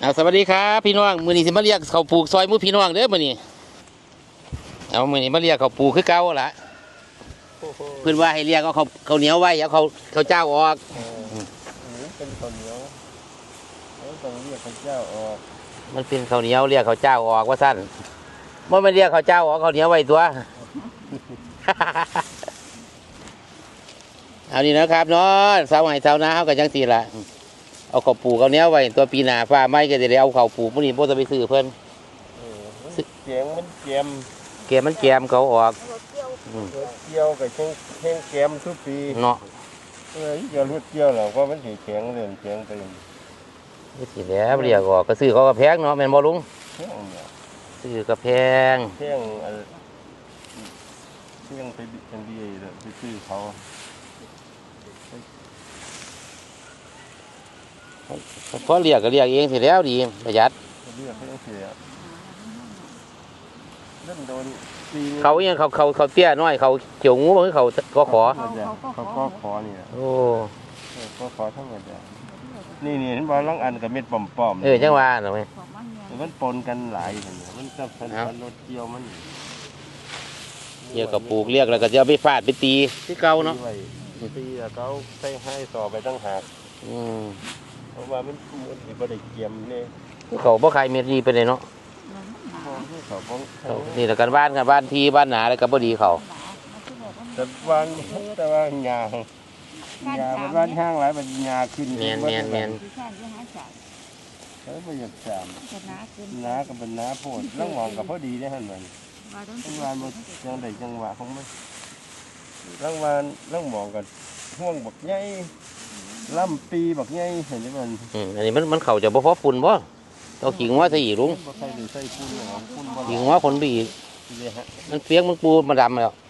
เอาสวัสดีครับพี่น้องมือนี้สิมาเรียกเขาวปลูกซอยหมือพี่น้องเด้อมือนี้เอามือนี้มาเรียกเขาวปลูกคือเก่าละเพื่อนว่าให้เรียกเอาเขาเขาวเหนียวไว้เอาเขาเขาวเจ้าออกเออหรือเป็นข้าวเหนียวแล้วต้องเรียกพระเจ้าออก มันเป็นเขาวเหนียวเรียกเขาวเจ้าออกว่าสั้นมันไม่เรียกเขาวเจ้าออกเขาวเหนียวไว้ตัวเอานี่นะครับเนาะสาวไห้สาวนาเขากันจังสีละ เอาเขาวปลูกเขาวเหนียวไว้ตัวปีหน้าฟ้าไม้ก็จะได้เอาเขาวปลูกมื้อนี้บ่ต้องไปซื้อเพิ่นเออมันเสียงมันเกมเกมมันแกมเขาออกรถเกี่ยวกับแข้งแข้งเกมทุกปีเนาะเออเกี่ยวรถเกี่ยวแล้วก็มันสีแข็งเรื่องแข็งไปนี่สิแหล้วเรียกออกก็ซื้อเขาก็แพงเนาะแม่นบ่ลุงแข้งเนี่ยซื้อก็แพงแข้งอันแข้งไปบิดกันดีเลยไปซื้อเขาเพราะเรียกก็เรียกเองสิแล้วดีประหยัดเรียกเขาเสียเริ่มโดนปีเขาเองเขาเขาเขาเตี้ยน้อยเขาเขียวงูบ่คือเขาก็ขอเขาเขาก็ขอเนี่ยโอ้เออก็ขอทั้งหมดเลยนี่นี่เห็นว่าลังอันกับเม็ดปอมๆเออจังว่าน่ะแม่มันปนกันหลายเห็นไหมมันจะพันเอารถเกี่ยวมันเรียกก็ปลูกเรียกแล้วก็จะเอาไปฟาดไปตีที่เก่าเนาะตีไว้ตีแล้วเขาใส่ให้ต่อไปตั้งหากอืม เพราะว่ามันมันสิบ่ได้เกี่ยมเนี่ยเขาบ่ขายเม็ดนี้ไปเลยเนาะมองให้เขาบ้องเอานี่แหละกันบ้านกันบ้านที่บ้านหนาแล้วก็บ่ดีเขาแต่วางแต่ว่างาหญ้ามันบ้านห้างหลายมันหญ้าขึ้นแม่นแม่นแม่นเออบ่อยากจามน้าก็เป็นน้าโพดแล้วมองกับพอดีได้หั่นมันทั้งวานบ่จังไดจังหวะของมัน ทั้งวานทั้งมองกันห่วงบักใหญ่ลำปีบักใหญ่เห็นไหมมันอืมอันนี้มันมันเขาจะบ่พอฝุ่นบ่ต้องขิงว่าซะอีกลุงบ่ใส่หรือใส่ปุ้นหรอปุ้นบ่หรขิงอว่าคนไปอีกเลยฮะมันเปียกมันปูมันดำแล้วเ